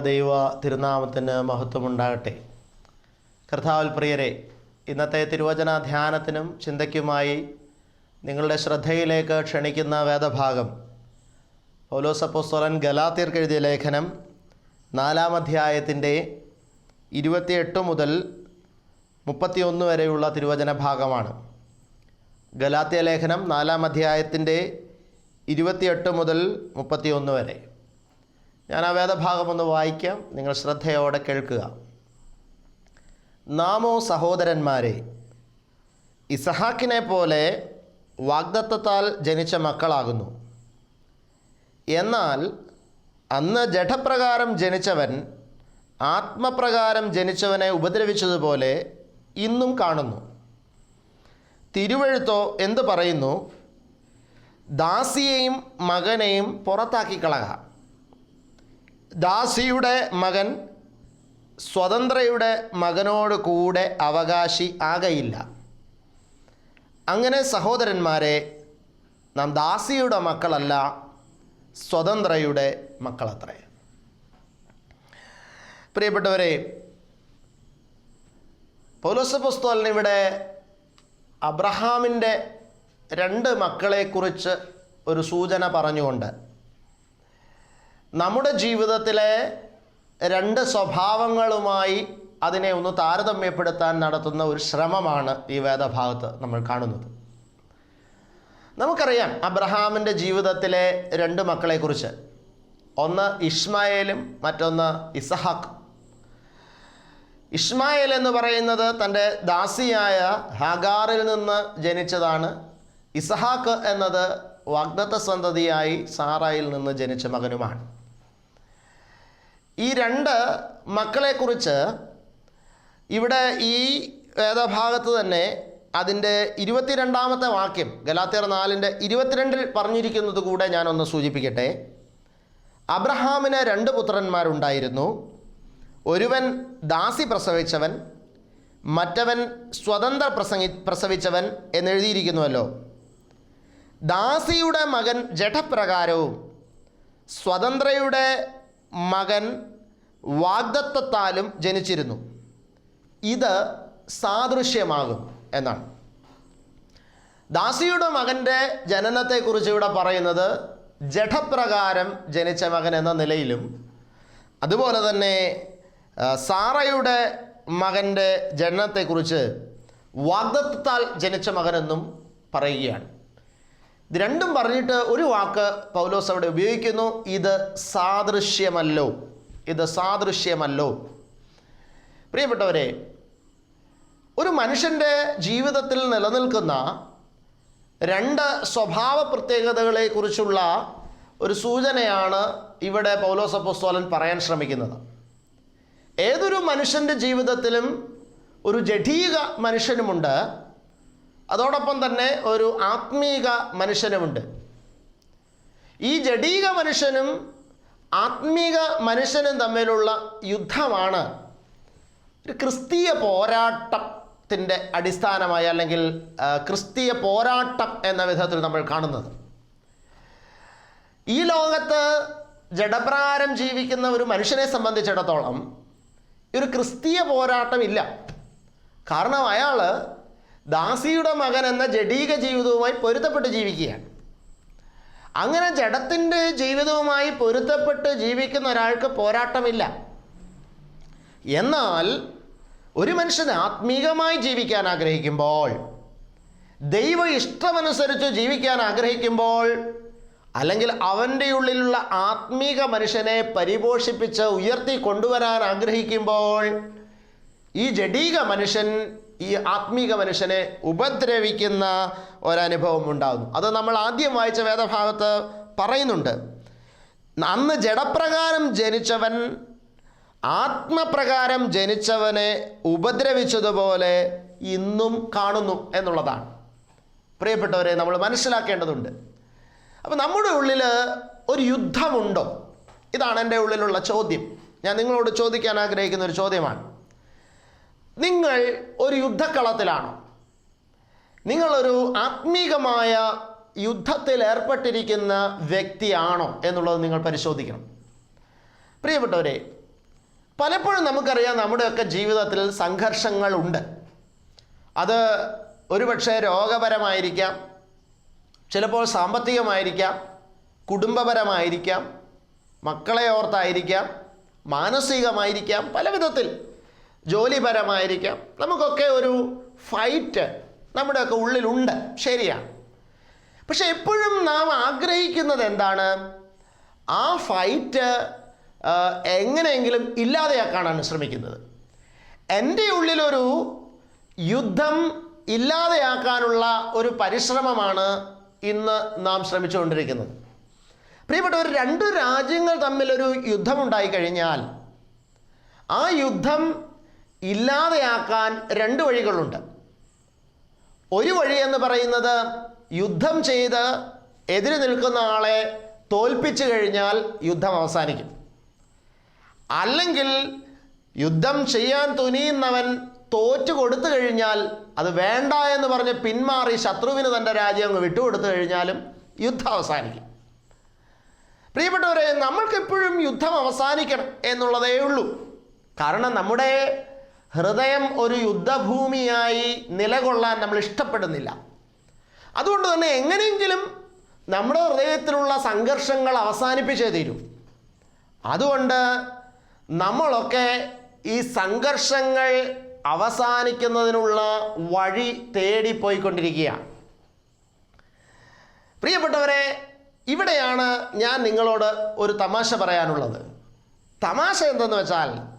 ദൈവ തിരുനാമത്തിന് മഹത്വമുണ്ടാകട്ടെ. കർത്താവിൽ പ്രിയരെ ഇന്നത്തെ തിരുവചന ധ്യാനത്തിനും ചിന്തയ്ക്കുമായി നിങ്ങളുടെ ശ്രദ്ധയിലേക്ക് ക്ഷണിക്കുന്ന വേദഭാഗം പൗലോസപ്പോസ്തലൻ ഗലാത്തിയർക്ക് എഴുതിയ ലേഖനം നാലാം അധ്യായത്തിന്റെ ഇരുപത്തിയെട്ട് മുതൽ മുപ്പത്തിയൊന്ന് വരെയുള്ള തിരുവചന ഭാഗമാണ്. ഗലാത്തിയ ലേഖനം നാലാം അധ്യായത്തിന്റെ ഇരുപത്തിയെട്ട് മുതൽ മുപ്പത്തിയൊന്ന് വരെ. ഞാൻ ആ വേദഭാഗം ഒന്ന് വായിക്കാം. നിങ്ങൾ ശ്രദ്ധയോടെ കേൾക്കുക. നാമോ സഹോദരന്മാരെ ഇസഹാക്കിനെ പോലെ വാഗ്ദത്തത്താൽ ജനിച്ച മക്കളാകുന്നു. എന്നാൽ അന്ന് ജഠപ്രകാരം ജനിച്ചവൻ ആത്മപ്രകാരം ജനിച്ചവനെ ഉപദ്രവിച്ചതുപോലെ ഇന്നും കാണുന്നു. തിരുവഴുത്തോ എന്ത് പറയുന്നു? ദാസിയെയും മകനെയും പുറത്താക്കി ദാസിയുടെ മകൻ സ്വതന്ത്രയുടെ മകനോട് കൂടെ അവകാശി ആകയില്ല. അങ്ങനെ സഹോദരന്മാരെ നാം ദാസിയുടെ മക്കളല്ല സ്വതന്ത്രയുടെ മക്കളത്രേ. പ്രിയപ്പെട്ടവരെ പൗലോസപുസ്തോലിന് ഇവിടെ അബ്രഹാമിന്റെ രണ്ട് മക്കളെക്കുറിച്ച് ഒരു സൂചന പറഞ്ഞുകൊണ്ട് നമ്മുടെ ജീവിതത്തിലെ രണ്ട് സ്വഭാവങ്ങളുമായി അതിനെ ഒന്ന് താരതമ്യപ്പെടുത്താൻ നടത്തുന്ന ഒരു ശ്രമമാണ് ഈ വേദഭാഗത്ത് നമ്മൾ കാണുന്നത്. നമുക്കറിയാം അബ്രഹാമിന്റെ ജീവിതത്തിലെ രണ്ട് മക്കളെക്കുറിച്ച്. ഒന്ന് ഇസ്മായേലും മറ്റൊന്ന് ഇസഹാക്ക് ഇസ്മായേൽ എന്ന് പറയുന്നത് തന്റെ ദാസിയായ ഹാഗാറിൽ നിന്ന് ജനിച്ചതാണ്. ഇസഹാക്ക് എന്നത് വാഗ്ദത്ത സന്തതിയായി സാറായിൽ നിന്ന് ജനിച്ച മകനുമാണ്. ഈ രണ്ട് മക്കളെക്കുറിച്ച് ഇവിടെ ഈ വേദഭാഗത്ത് തന്നെ അതിന്റെ ഇരുപത്തിരണ്ടാമത്തെ വാക്യം ഗലാത്തിയർ നാലിന്റെ ഇരുപത്തിരണ്ടിൽ പറഞ്ഞിരിക്കുന്നത് കൂടെ ഞാനൊന്ന് സൂചിപ്പിക്കട്ടെ. അബ്രഹാമിന് രണ്ട് പുത്രന്മാരുണ്ടായിരുന്നു. ഒരുവൻ ദാസി പ്രസവിച്ചവൻ മറ്റവൻ സ്വതന്ത്ര പ്രസംഗി പ്രസവിച്ചവൻ എന്നെഴുതിയിരിക്കുന്നുവല്ലോ. ദാസിയുടെ മകൻ ജഠപ്രകാരവും സ്വതന്ത്രയുടെ മകൻ വാഗ്ദത്തത്താലും ജനിച്ചിരുന്നു. ഇത് സാദൃശ്യമാകും എന്നാണ്. ദാസിയുടെ മകന്റെ ജനനത്തെക്കുറിച്ച് ഇവിടെ പറയുന്നത് ജഠപ്രകാരം ജനിച്ച മകൻ എന്ന നിലയിലും അതുപോലെ തന്നെ സാറയുടെ മകന്റെ ജനനത്തെക്കുറിച്ച് വാഗ്ദത്താൽ ജനിച്ച മകനെന്നും പറയുകയാണ്. ഇത് രണ്ടും പറഞ്ഞിട്ട് ഒരു വാക്ക് പൗലോസ് അവിടെ ഉപയോഗിക്കുന്നു. ഇത് സാദൃശ്യമല്ലോ. ഇത് സാദൃശ്യമല്ലോ. പ്രിയപ്പെട്ടവരെ ഒരു മനുഷ്യന്റെ ജീവിതത്തിൽ നിലനിൽക്കുന്ന രണ്ട് സ്വഭാവ പ്രത്യേകതകളെക്കുറിച്ചുള്ള ഒരു സൂചനയാണ് ഇവിടെ പൗലോസ് അപ്പോസ്തോലൻ പറയാൻ ശ്രമിക്കുന്നത്. ഏതൊരു മനുഷ്യന്റെ ജീവിതത്തിലും ഒരു ജഡീക മനുഷ്യനുമുണ്ട്. അതോടൊപ്പം തന്നെ ഒരു ആത്മീക മനുഷ്യനുമുണ്ട്. ഈ ജഡീക മനുഷ്യനും ആത്മീക മനുഷ്യനും തമ്മിലുള്ള യുദ്ധമാണ് ഒരു ക്രിസ്തീയ പോരാട്ടത്തിന്റെ അടിസ്ഥാനമായി അല്ലെങ്കിൽ ക്രിസ്തീയ പോരാട്ടം എന്ന വിധത്തിൽ നമ്മൾ കാണുന്നത്. ഈ ലോകത്ത് ജഡപ്രകാരം ജീവിക്കുന്ന ഒരു മനുഷ്യനെ സംബന്ധിച്ചിടത്തോളം ഒരു ക്രിസ്തീയ പോരാട്ടമില്ല കാരണം അയാൾ ദാസിയുടെ മകൻ എന്ന ജഡീക ജീവിതവുമായി പൊരുത്തപ്പെട്ട് ജീവിക്കുകയാണ്. അങ്ങനെ ജഡത്തിന്റെ ജീവിതവുമായി പൊരുത്തപ്പെട്ട് ജീവിക്കുന്ന ഒരാൾക്ക് പോരാട്ടമില്ല. എന്നാൽ ഒരു മനുഷ്യൻ ആത്മീകമായി ജീവിക്കാൻ ആഗ്രഹിക്കുമ്പോൾ ദൈവ ഇഷ്ടമനുസരിച്ച് ജീവിക്കാൻ ആഗ്രഹിക്കുമ്പോൾ അല്ലെങ്കിൽ അവന്റെ ഉള്ളിലുള്ള ആത്മീക മനുഷ്യനെ പരിപോഷിപ്പിച്ച് ഉയർത്തി കൊണ്ടുവരാൻ ആഗ്രഹിക്കുമ്പോൾ ഈ ജഡീക മനുഷ്യൻ ഈ ആത്മീക മനുഷ്യനെ ഉപദ്രവിക്കുന്ന ഒരനുഭവം ഉണ്ടാകുന്നു. അത് നമ്മൾ ആദ്യം വായിച്ച വേദഭാഗത്ത് പറയുന്നുണ്ട്. അന്ന് ജഡപ്രകാരം ജനിച്ചവൻ ആത്മപ്രകാരം ജനിച്ചവനെ ഉപദ്രവിച്ചതുപോലെ ഇന്നും കാണുന്നു എന്നുള്ളതാണ്. പ്രിയപ്പെട്ടവരെ നമ്മൾ മനസ്സിലാക്കേണ്ടതുണ്ട്. അപ്പം നമ്മുടെ ഉള്ളിൽ ഒരു യുദ്ധമുണ്ടോ? ഇതാണ് എന്റെ ഉള്ളിലുള്ള ചോദ്യം. ഞാൻ നിങ്ങളോട് ചോദിക്കാൻ ആഗ്രഹിക്കുന്ന ഒരു ചോദ്യമാണ്. നിങ്ങൾ ഒരു യുദ്ധക്കളത്തിലാണ്. നിങ്ങളൊരു ആത്മീകമായ യുദ്ധത്തിൽ ഏർപ്പെട്ടിരിക്കുന്ന വ്യക്തിയാണോ എന്നുള്ളത് നിങ്ങൾ പരിശോധിക്കണം. പ്രിയപ്പെട്ടവരെ പലപ്പോഴും നമുക്കറിയാം നമ്മുടെയൊക്കെ ജീവിതത്തിൽ സംഘർഷങ്ങളുണ്ട്. അത് ഒരുപക്ഷെ രോഗപരമായിരിക്കാം ചിലപ്പോൾ സാമ്പത്തികമായിരിക്കാം കുടുംബപരമായിരിക്കാം മക്കളെ ഓർത്തായിരിക്കാം മാനസികമായിരിക്കാം പല വിധത്തിൽ ജോലിപരമായിരിക്കാം. നമുക്കൊക്കെ ഒരു ഫൈറ്റ് നമ്മുടെയൊക്കെ ഉള്ളിലുണ്ട്. ശരിയാണ്. പക്ഷെ എപ്പോഴും നാം ആഗ്രഹിക്കുന്നത് എന്താണ്? ആ ഫൈറ്റ് എങ്ങനെയെങ്കിലും ഇല്ലാതെയാക്കാനാണ് ശ്രമിക്കുന്നത്. എന്റെ ഉള്ളിലൊരു യുദ്ധം ഇല്ലാതെയാക്കാനുള്ള ഒരു പരിശ്രമമാണ് ഇന്ന് നാം ശ്രമിച്ചുകൊണ്ടിരിക്കുന്നത്. പ്രിയപ്പെട്ട ഒരു രണ്ട് രാജ്യങ്ങൾ തമ്മിലൊരു യുദ്ധമുണ്ടായി കഴിഞ്ഞാൽ ആ യുദ്ധം ഇല്ലാതെയാക്കാൻ രണ്ട് വഴികളുണ്ട്. ഒരു വഴി എന്ന് പറയുന്നത് യുദ്ധം ചെയ്ത് എതിര് നിൽക്കുന്ന ആളെ തോൽപ്പിച്ചു കഴിഞ്ഞാൽ യുദ്ധം അവസാനിക്കും. അല്ലെങ്കിൽ യുദ്ധം ചെയ്യാൻ തുനിയുന്നവൻ തോറ്റു കൊടുത്തു കഴിഞ്ഞാൽ അത് വേണ്ട എന്ന് പറഞ്ഞ് പിന്മാറി ശത്രുവിന് തന്റെ രാജ്യം അങ്ങ് വിട്ടുകൊടുത്തു കഴിഞ്ഞാലും യുദ്ധം അവസാനിക്കും. പ്രിയപ്പെട്ടവരെ നമ്മൾക്കെപ്പോഴും യുദ്ധം അവസാനിക്കണം എന്നുള്ളതേ ഉള്ളൂ. കാരണം നമ്മുടെ ഹൃദയം ഒരു യുദ്ധഭൂമിയായി നിലകൊള്ളാൻ നമ്മൾ ഇഷ്ടപ്പെടുന്നില്ല. അതുകൊണ്ട് തന്നെ എങ്ങനെയെങ്കിലും നമ്മുടെ ഹൃദയത്തിലുള്ള സംഘർഷങ്ങൾ അവസാനിപ്പിച്ചേ തീരും. അതുകൊണ്ട് നമ്മളൊക്കെ ഈ സംഘർഷങ്ങൾ അവസാനിക്കുന്നതിനുള്ള വഴി തേടിപ്പോയിക്കൊണ്ടിരിക്കുകയാണ്. പ്രിയപ്പെട്ടവരെ ഇവിടെയാണ് ഞാൻ നിങ്ങളോട് ഒരു തമാശ പറയാനുള്ളത്. തമാശ എന്തെന്ന് വെച്ചാൽ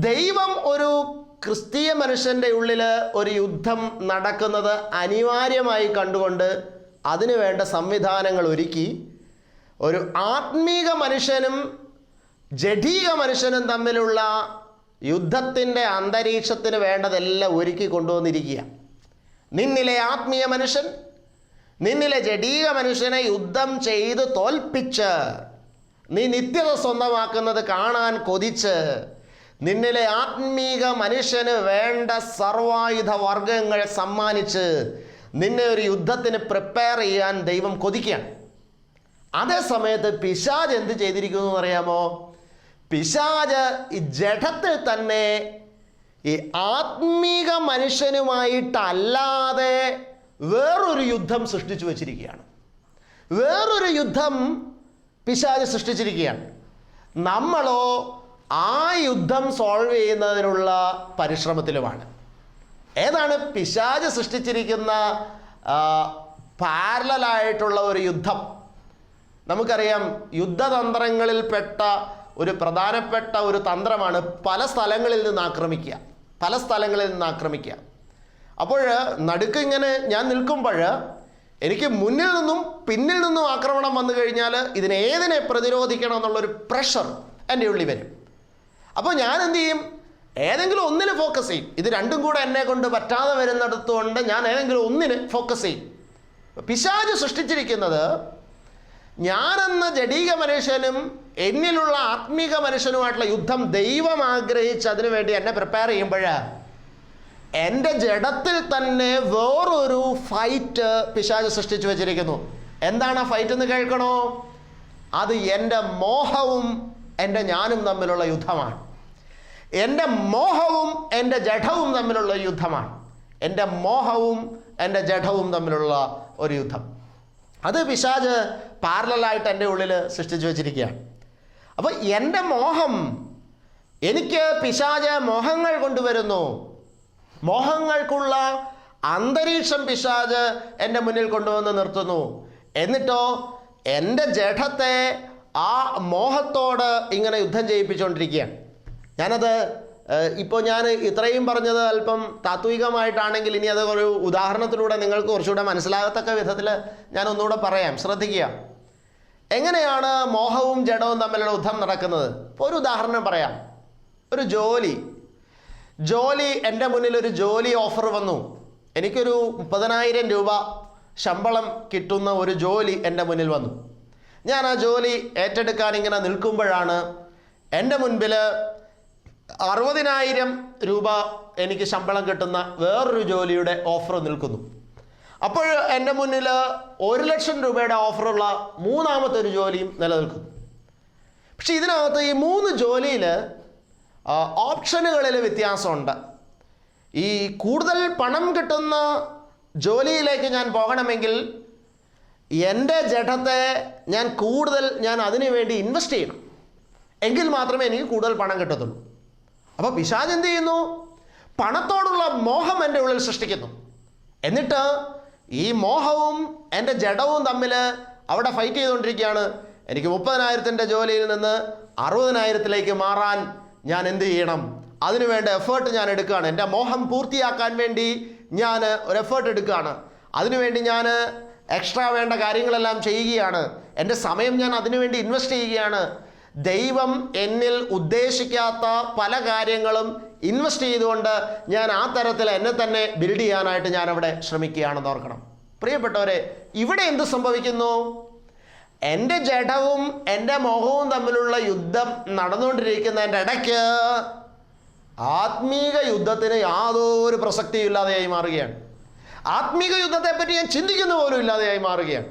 ദൈവം ഒരു ക്രിസ്തീയ മനുഷ്യന്റെ ഉള്ളിൽ ഒരു യുദ്ധം നടക്കുന്നത് അനിവാര്യമായി കണ്ടുകൊണ്ട് അതിനു വേണ്ട സംവിധാനങ്ങൾ ഒരുക്കി ഒരു ആത്മീക മനുഷ്യനും ജഡീക മനുഷ്യനും തമ്മിലുള്ള യുദ്ധത്തിന്റെ അന്തരീക്ഷത്തിന് വേണ്ടതെല്ലാം ഒരുക്കി കൊണ്ടുവന്നിരിക്കുക. നിന്നിലെ ആത്മീയ മനുഷ്യൻ നിന്നിലെ ജഡീക മനുഷ്യനെ യുദ്ധം ചെയ്ത് തോൽപ്പിച്ച് നീ നിത്യത സ്വന്തമാക്കുന്നത് കാണാൻ കൊതിച്ച് നിന്നിലെ ആത്മീക മനുഷ്യന് വേണ്ട സർവായുധ വർഗങ്ങൾ സമ്മാനിച്ച് നിന്നെ ഒരു യുദ്ധത്തിന് പ്രിപ്പയർ ചെയ്യാൻ ദൈവം കൊതിക്കുകയാണ്. അതേ സമയത്ത് പിശാജ് എന്ത് ചെയ്തിരിക്കുന്നു എന്നറിയാമോ? പിശാജ് ഈ ജഡത്തിൽ തന്നെ ഈ ആത്മീക മനുഷ്യനുമായിട്ടല്ലാതെ വേറൊരു യുദ്ധം സൃഷ്ടിച്ചു വച്ചിരിക്കുകയാണ്. വേറൊരു യുദ്ധം പിശാജ് സൃഷ്ടിച്ചിരിക്കുകയാണ്. നമ്മളോ ആ യുദ്ധം സോൾവ് ചെയ്യുന്നതിനുള്ള പരിശ്രമത്തിലുമാണ്. ഏതാണ്? പിശാജ് സൃഷ്ടിച്ചിരിക്കുന്ന പാരലായിട്ടുള്ള ഒരു യുദ്ധം. നമുക്കറിയാം യുദ്ധതന്ത്രങ്ങളിൽപ്പെട്ട ഒരു പ്രധാനപ്പെട്ട ഒരു തന്ത്രമാണ് പല സ്ഥലങ്ങളിൽ നിന്ന് ആക്രമിക്കുക. പല സ്ഥലങ്ങളിൽ നിന്ന് ആക്രമിക്കുക. അപ്പോൾ നടുക്ക് ഇങ്ങനെ ഞാൻ നിൽക്കുമ്പോൾ എനിക്ക് മുന്നിൽ നിന്നും പിന്നിൽ നിന്നും ആക്രമണം വന്നു കഴിഞ്ഞാൽ ഇതിനേതിനെ പ്രതിരോധിക്കണം എന്നുള്ളൊരു പ്രഷർ എന്റെ ഉള്ളിൽ വരും. അപ്പോൾ ഞാൻ എന്ത് ചെയ്യും? ഏതെങ്കിലും ഒന്നിന് ഫോക്കസ് ചെയ്യും. ഇത് രണ്ടും കൂടെ എന്നെ കൊണ്ട് പറ്റാതെ വരുന്നിടത്തുകൊണ്ട് ഞാൻ ഏതെങ്കിലും ഒന്നിന് ഫോക്കസ് ചെയ്യും. പിശാജ് സൃഷ്ടിച്ചിരിക്കുന്നത് ഞാനെന്ന ജഡീക മനുഷ്യനും എന്നിലുള്ള ആത്മീക മനുഷ്യനുമായിട്ടുള്ള യുദ്ധം ദൈവം ആഗ്രഹിച്ച് അതിനു വേണ്ടി എന്നെ പ്രിപ്പയർ ചെയ്യുമ്പോൾ എന്റെ ജഡത്തിൽ തന്നെ വേറൊരു ഫൈറ്റ് പിശാജ് സൃഷ്ടിച്ചു വെച്ചിരിക്കുന്നു. എന്താണ് ആ ഫൈറ്റ് എന്ന് കേൾക്കണോ? അത് എന്റെ മോഹവും എന്റെ ഞാനും തമ്മിലുള്ള യുദ്ധമാണ്. എന്റെ മോഹവും എന്റെ ജഠവും തമ്മിലുള്ള യുദ്ധമാണ്. എന്റെ മോഹവും എന്റെ ജഠവും തമ്മിലുള്ള ഒരു യുദ്ധം. അത് പിശാജ് പാരലായിട്ട് എന്റെ ഉള്ളിൽ സൃഷ്ടിച്ചു വച്ചിരിക്കുകയാണ്. അപ്പോൾ എന്റെ മോഹം എനിക്ക് പിശാജ് മോഹങ്ങൾ കൊണ്ടുവരുന്നു. മോഹങ്ങൾക്കുള്ള അന്തരീക്ഷം പിശാജ് എന്റെ മുന്നിൽ കൊണ്ടുവന്ന് നിർത്തുന്നു. എന്നിട്ടോ എന്റെ ജഡത്തെ ആ മോഹത്തോട് ഇങ്ങനെ യുദ്ധം ചെയ്യിപ്പിച്ചുകൊണ്ടിരിക്കുകയാണ് ഞാനത് ഇപ്പോൾ ഞാൻ ഇത്രയും പറഞ്ഞത് അല്പം താത്വികമായിട്ടാണെങ്കിൽ ഇനി അത് ഒരു ഉദാഹരണത്തിലൂടെ നിങ്ങൾക്ക് കുറച്ചുകൂടെ മനസ്സിലാകത്തക്ക വിധത്തിൽ ഞാൻ ഒന്നുകൂടെ പറയാം. ശ്രദ്ധിക്കുക. എങ്ങനെയാണ് മോഹവും ജഡവും തമ്മിലുള്ള യുദ്ധം നടക്കുന്നത്? ഇപ്പോൾ ഒരു ഉദാഹരണം പറയാം. ഒരു ജോലി. ജോലി എന്റെ മുന്നിൽ ഒരു ജോലി ഓഫർ വന്നു. എനിക്കൊരു മുപ്പതിനായിരം രൂപ ശമ്പളം കിട്ടുന്ന ഒരു ജോലി എന്റെ മുന്നിൽ വന്നു. ഞാൻ ആ ജോലി ഏറ്റെടുക്കാൻ ഇങ്ങനെ നിൽക്കുമ്പോഴാണ് എന്റെ മുൻപിൽ അറുപതിനായിരം രൂപ എനിക്ക് ശമ്പളം കിട്ടുന്ന വേറൊരു ജോലിയുടെ ഓഫർ നിൽക്കുന്നു. അപ്പോൾ എന്റെ മുന്നിൽ ഒരു ലക്ഷം രൂപയുടെ ഓഫറുള്ള മൂന്നാമത്തെ ഒരു ജോലിയും നിലനിൽക്കുന്നു. പക്ഷെ ഇതിനകത്ത് ഈ മൂന്ന് ജോലിയിൽ ഓപ്ഷനുകളിൽ വ്യത്യാസമുണ്ട്. ഈ കൂടുതൽ പണം കിട്ടുന്ന ജോലിയിലേക്ക് ഞാൻ പോകണമെങ്കിൽ എന്റെ ജഡത്തെ ഞാൻ കൂടുതൽ ഞാൻ അതിനു വേണ്ടി ഇൻവെസ്റ്റ് ചെയ്യണം. എങ്കിൽ മാത്രമേ എനിക്ക് കൂടുതൽ പണം കിട്ടത്തുള്ളൂ. അപ്പോൾ പിശാജ് എന്ത് ചെയ്യുന്നു? പണത്തോടുള്ള മോഹം എന്റെ ഉള്ളിൽ സൃഷ്ടിക്കുന്നു. എന്നിട്ട് ഈ മോഹവും എന്റെ ജഡവും തമ്മിൽ അവിടെ ഫൈറ്റ് ചെയ്തുകൊണ്ടിരിക്കുകയാണ്. എനിക്ക് മുപ്പതിനായിരത്തിന്റെ ജോലിയിൽ നിന്ന് അറുപതിനായിരത്തിലേക്ക് മാറാൻ ഞാൻ എന്ത് ചെയ്യണം? അതിനുവേണ്ട എഫേർട്ട് ഞാൻ എടുക്കുകയാണ്. എന്റെ മോഹം പൂർത്തിയാക്കാൻ വേണ്ടി ഞാൻ ഒരു എഫേർട്ട് എടുക്കുകയാണ്. അതിനുവേണ്ടി ഞാൻ എക്സ്ട്രാ വേണ്ട കാര്യങ്ങളെല്ലാം ചെയ്യുകയാണ്. എന്റെ സമയം ഞാൻ അതിനുവേണ്ടി ഇൻവെസ്റ്റ് ചെയ്യുകയാണ്. ദൈവം എന്നിൽ ഉദ്ദേശിക്കാത്ത പല കാര്യങ്ങളും ഇൻവെസ്റ്റ് ചെയ്തുകൊണ്ട് ഞാൻ ആ തരത്തിൽ എന്നെ തന്നെ ബിൽഡ് ചെയ്യാനായിട്ട് ഞാൻ അവിടെ ശ്രമിക്കുകയാണെന്ന് ഓർക്കണം. പ്രിയപ്പെട്ടവരെ ഇവിടെ എന്ത് സംഭവിക്കുന്നു? എന്റെ ജഡവും എന്റെ മോഹവും തമ്മിലുള്ള യുദ്ധം നടന്നുകൊണ്ടിരിക്കുന്നതിന്റെ ഇടയ്ക്ക് ആത്മീക യുദ്ധത്തിന് യാതൊരു പ്രസക്തിയും ഇല്ലാതെയായി മാറുകയാണ്. ആത്മീക യുദ്ധത്തെപ്പറ്റി ഞാൻ ചിന്തിക്കുന്ന പോലും ഇല്ലാതെയായി മാറുകയാണ്.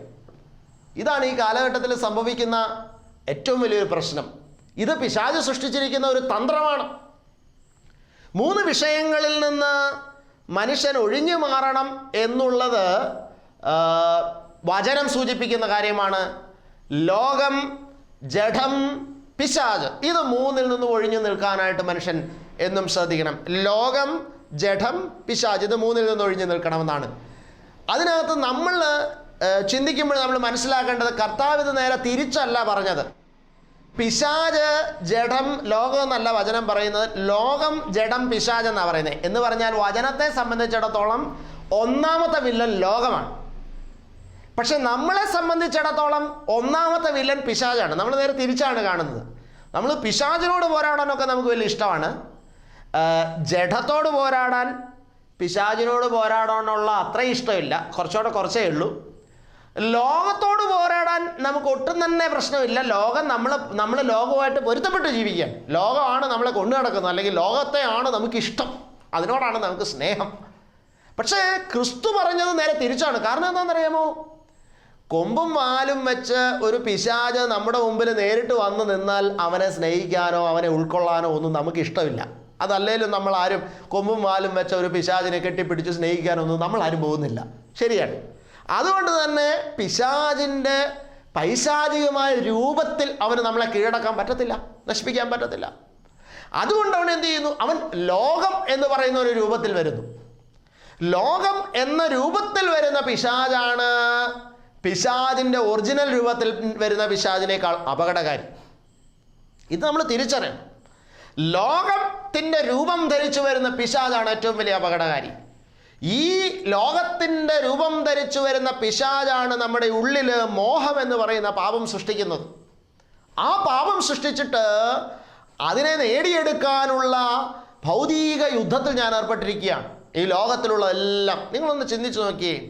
ഇതാണ് ഈ കാലഘട്ടത്തിൽ സംഭവിക്കുന്ന ഏറ്റവും വലിയൊരു പ്രശ്നം. ഇത് പിശാജ് സൃഷ്ടിച്ചിരിക്കുന്ന ഒരു തന്ത്രമാണ്. മൂന്ന് വിഷയങ്ങളിൽ നിന്ന് മനുഷ്യൻ ഒഴിഞ്ഞു മാറണം എന്നുള്ളത് വചനം സൂചിപ്പിക്കുന്ന കാര്യമാണ്. ലോകം ജഡം പിശാജ് ഇത് മൂന്നിൽ നിന്ന് ഒഴിഞ്ഞു നിൽക്കാനായിട്ട് മനുഷ്യൻ എന്നും ശ്രദ്ധിക്കണം. ലോകം ജഡം പിശാജ് ഇത് മൂന്നിൽ നിന്ന് ഒഴിഞ്ഞു നിൽക്കണമെന്നാണ്. അതിനകത്ത് നമ്മൾ ചിന്തിക്കുമ്പോൾ നമ്മൾ മനസ്സിലാക്കേണ്ടത് കർത്താവ് ഇത് നേരെ തിരിച്ചല്ല പറഞ്ഞത്. പിശാജ് ജഡം ലോകം എന്നല്ല വചനം പറയുന്നത് ലോകം ജഡം പിശാജ് എന്നാണ് പറയുന്നത്. എന്ന് പറഞ്ഞാൽ വചനത്തെ സംബന്ധിച്ചിടത്തോളം ഒന്നാമത്തെ വില്ലൻ ലോകമാണ്. പക്ഷെ നമ്മളെ സംബന്ധിച്ചിടത്തോളം ഒന്നാമത്തെ വില്ലൻ പിശാജാണ്. നമ്മൾ നേരെ തിരിച്ചാണ് കാണുന്നത്. നമ്മൾ പിശാജിനോട് പോരാടാനൊക്കെ നമുക്ക് വലിയ ഇഷ്ടമാണ്. ജഡത്തോട് പോരാടാൻ പിശാചിനോട് പോരാടാനുള്ള അത്ര ഇഷ്ടമില്ല. കുറച്ചുകൂടെ കുറച്ചേ ഉള്ളൂ. ലോകത്തോട് പോരാടാൻ നമുക്ക് ഒട്ടും തന്നെ പ്രശ്നമില്ല. ലോകം നമ്മൾ നമ്മൾ ലോകമായിട്ട് പൊരുത്തപ്പെട്ട് ജീവിക്കാം ലോകമാണ് നമ്മളെ കൊണ്ടു നടക്കുന്നത്. അല്ലെങ്കിൽ ലോകത്തെയാണ് നമുക്ക് ഇഷ്ടം അതിനോടാണ് നമുക്ക് സ്നേഹം. പക്ഷേ ക്രിസ്തു പറഞ്ഞത് നേരെ തിരിച്ചാണ്. കാരണം എന്താണെന്നറിയാമോ? കൊമ്പും വാലും വെച്ച് ഒരു പിശാച് നമ്മുടെ മുമ്പിൽ നേരിട്ട് വന്നു നിന്നാൽ അവനെ സ്നേഹിക്കാനോ അവനെ ഉൾക്കൊള്ളാനോ ഒന്നും നമുക്ക് ഇഷ്ടമില്ല അതല്ലേലും നമ്മൾ ആരും കൊമ്പും വാലും വെച്ച ഒരു പിശാചിനെ കെട്ടിപ്പിടിച്ച് സ്നേഹിക്കാനൊന്നും നമ്മൾ ആരും പോകുന്നില്ല. ശരിയാണ്. അതുകൊണ്ട് തന്നെ പിശാചിന്റെ പൈശാചികമായ രൂപത്തിൽ അവന് നമ്മളെ കീഴടക്കാൻ പറ്റത്തില്ല. നശിപ്പിക്കാൻ പറ്റത്തില്ല. അതുകൊണ്ട് അവൻ എന്ത് ചെയ്യുന്നു? അവൻ ലോകം എന്ന് പറയുന്ന ഒരു രൂപത്തിൽ വരുന്നു. ലോകം എന്ന രൂപത്തിൽ വരുന്ന പിശാജാണ് പിശാജിന്റെ ഒറിജിനൽ രൂപത്തിൽ വരുന്ന പിശാജിനേക്കാൾ അപകടകാരി. ഇത് നമ്മൾ തിരിച്ചറിയണം. ലോകത്തിന്റെ രൂപം ധരിച്ചു വരുന്ന പിശാജാണ് ഏറ്റവും വലിയ അപകടകാരി. ഈ ലോകത്തിന്റെ രൂപം ധരിച്ചു വരുന്ന പിശാജാണ് നമ്മുടെ ഉള്ളിൽ മോഹം എന്ന് പറയുന്ന പാപം സൃഷ്ടിക്കുന്നത്. ആ പാപം സൃഷ്ടിച്ചിട്ട് അതിനെ നേടിയെടുക്കാനുള്ള ഭൗതിക യുദ്ധത്തിൽ ഞാൻ ഏർപ്പെട്ടിരിക്കുകയാണ്. ഈ ലോകത്തിലുള്ള എല്ലാം നിങ്ങളൊന്ന് ചിന്തിച്ചു നോക്കിയേ.